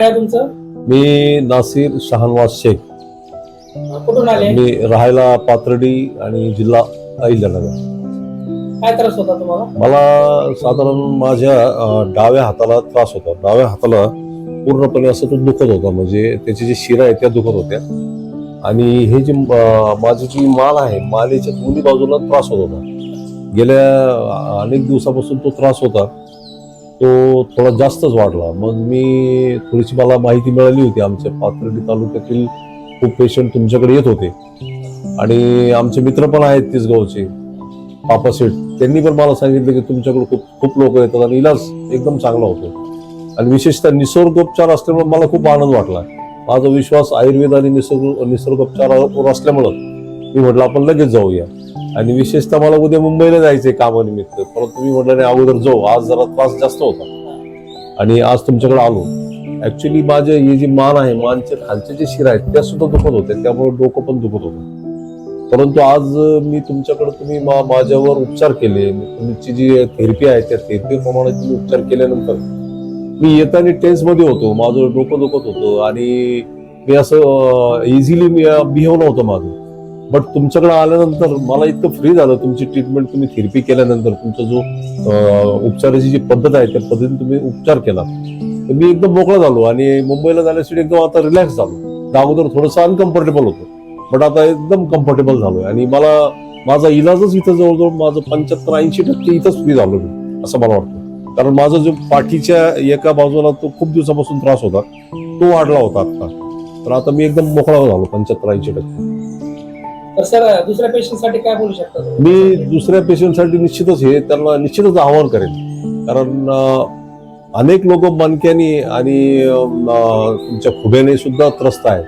काय तुमचं? मी नासिर शहानवाज शेख. कुठून आले? मी राहायला पाथर्डी आणि जिल्हा अहिल्यानगर. काय त्रास होता तुम्हाला? मला साधारण माझ्या अं, डाव्या हाताला त्रास होता. डाव्या हाताला पूर्णपणे असं तो दुखत होता. म्हणजे त्याची जी शिरा आहे त्या दुखत होत्या. आणि हे जे अं, माझी जी माल आहे मालेच्या दोन्ही बाजूला त्रास होत होता. गेल्या अनेक दिवसापासून तो त्रास होता. तो थोडा जास्तच वाढला. मग मी थोडीशी मला माहिती मिळाली होती. आमच्या पाथर्डी तालुक्यातील खूप पेशंट तुमच्याकडे येत होते. आणि आमचे मित्र पण आहेत तिसगावचे पापा सेठ. त्यांनी पण मला सांगितलं की तुमच्याकडे खूप खूप लोक येतात आणि इलाज एकदम चांगला होतो. आणि विशेषतः निसर्गोपचार असल्यामुळे मला खूप आनंद वाटला. माझा विश्वास आयुर्वेद आणि निसर्ग निसर्गोपचारावर असल्यामुळं मी म्हटलं आपण लगेच जाऊया. आणि विशेषतः मला उद्या मुंबईला जायचंय कामानिमित्त. परंतु तुम्ही म्हटलं नाही अगोदर जाऊ. आज जरा त्रास जास्त होता. आणि आज तुमच्याकडे आलो. ऍक्च्युली माझे हे जी मान आहे मानचे खालचे जे शिरा आहेत त्या सुद्धा दुखत होत्या. त्यामुळे डोकं पण दुखत होतं. परंतु आज मी तुमच्याकडे तुम्ही मा- माझ्यावर उपचार केले. तुमची जी थेरपी आहे त्या थेरपीप्रमाणे तुम्ही उपचार केल्यानंतर मी येताना टेन्समध्ये होतो. माझं डोकं दुखत होतं आणि मी असं इझिली मी बिहेव नव्हतं माझं. बट तुमच्याकडे आल्यानंतर मला इतकं फ्री झालं. तुमची ट्रीटमेंट तुम्ही थेरपी केल्यानंतर तुमचा जो उपचाराची जी पद्धत आहे त्या पद्धतीने तुम्ही उपचार केला. तर मी एकदम मोकळा झालो आणि मुंबईला जाण्यासाठी एकदम आता रिलॅक्स झालो. त्या अगोदर थोडंसं अनकम्फर्टेबल होतं. बट आता एकदम कम्फर्टेबल झालोय. आणि मला माझा इलाजच इथं जवळजवळ माझं पंच्याहत्तर ऐंशी टक्के इथंच फ्री झालो मी असं मला वाटतं. कारण माझा जो पाठीच्या एका बाजूला तो खूप दिवसापासून त्रास होता तो वाढला होता आता तर आता मी एकदम मोकळा झालो पंच्याहत्तर ऐंशी टक्के. तर सर दुसऱ्या पेशंटसाठी काय बोलू शकता मी दुसऱ्या पेशंटसाठी निश्चितच हे त्यांना निश्चितच आवाहन करेन. कारण अनेक लोक मनक्यानी आणि तुमच्या खुब्याने सुद्धा त्रस्त आहेत.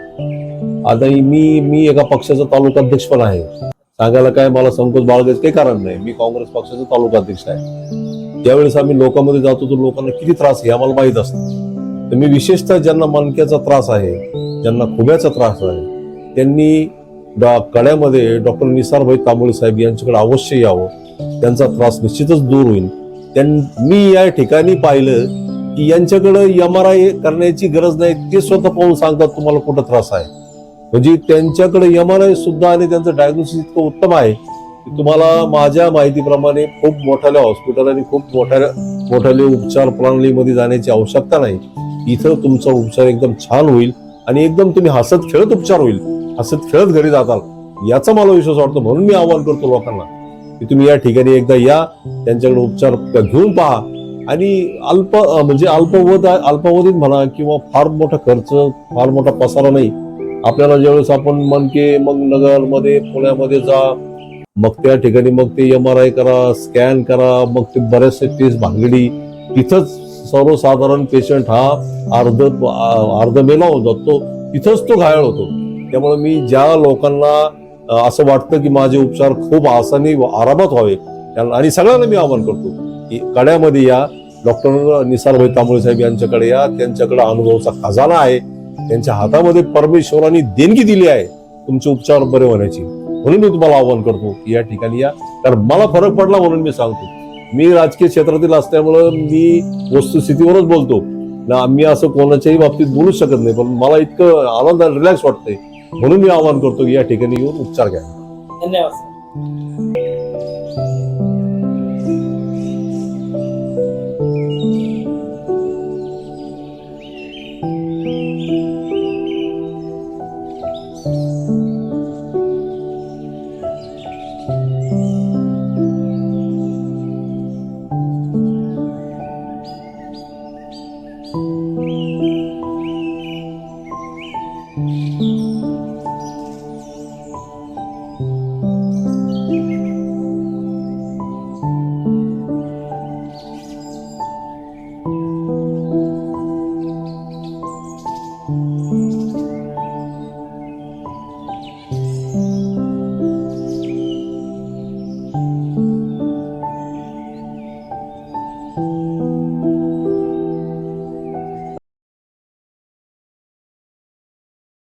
आता मी मी एका पक्षाचा तालुका अध्यक्ष पण आहे. सांगायला काय मला संकोच बाळगायचं काही कारण नाही. मी काँग्रेस पक्षाचा तालुका अध्यक्ष आहे. ज्यावेळेस आम्ही लोकांमध्ये जातो तर लोकांना किती त्रास हे आम्हाला माहीत असतो. तर मी विशेषतः ज्यांना मनक्याचा त्रास आहे ज्यांना खुब्याचा त्रास आहे त्यांनी डॉ कड्यामध्ये डॉक्टर निसारभाई तांबोळे साहेब यांच्याकडे अवश्य यावं. त्यांचा त्रास निश्चितच दूर होईल. त्यां मी या ठिकाणी पाहिलं की यांच्याकडे एम आर आय करण्याची गरज नाही ते स्वतः पाहून सांगतात तुम्हाला कुठं त्रास आहे. म्हणजे त्यांच्याकडे एम आर आय सुद्धा आणि त्यांचं डायग्नोसिस इतकं उत्तम आहे की तुम्हाला माझ्या माहितीप्रमाणे खूप मोठ्याल्या हॉस्पिटल आणि खूप मोठ्या मोठ्याले उपचार प्रणालीमध्ये जाण्याची आवश्यकता नाही. इथं तुमचा उपचार एकदम छान होईल आणि एकदम तुम्ही हसत खेळत उपचार होईल. हसत खेळत घरी जाताल याचा मला विश्वास वाटतो. म्हणून मी आवाहन करतो लोकांना की तुम्ही या ठिकाणी एकदा या त्यांच्याकडे उपचार घेऊन पहा. आणि अल्प म्हणजे अल्पवध अल्पावधीत म्हणा किंवा फार मोठा खर्च फार मोठा पसारा नाही. आपल्याला ज्यावेळेस आपण मनके मग नगरमध्ये पुण्यामध्ये जा मग त्या ठिकाणी मग ते एम आर आय करा स्कॅन करा मग ते बरेचसे टेस्ट भांगडी. तिथंच सर्वसाधारण पेशंट हा अर्ध अर्ध मेला होऊन जातो. तिथंच तो घायल होतो. त्यामुळे मी ज्या लोकांना असं वाटतं की माझे उपचार खूप आसानी व आरामात व्हावे त्यांना- आणि सगळ्यांना मी आवाहन करतो की कड्यामध्ये या. डॉक्टर निसारभाई तांबोळे साहेब यांच्याकडे या. त्यांच्याकडे अनुभवाचा खजाना आहे. त्यांच्या हातामध्ये परमेश्वरांनी देणगी दिली आहे. तुमचे उपचार बरे होण्याची. म्हणून मी तुम्हाला आवाहन करतो की या ठिकाणी या. कारण मला फरक पडला म्हणून मी सांगतो. मी राजकीय क्षेत्रातील असल्यामुळं मी वस्तुस्थितीवरच बोलतो. ना मी असं कोणाच्याही बाबतीत बोलूच शकत नाही. पण मला इतकं आनंद रिलॅक्स वाटतंय म्हणून मी आवाहन करतो की या ठिकाणी येऊन उपचार घ्या. धन्यवाद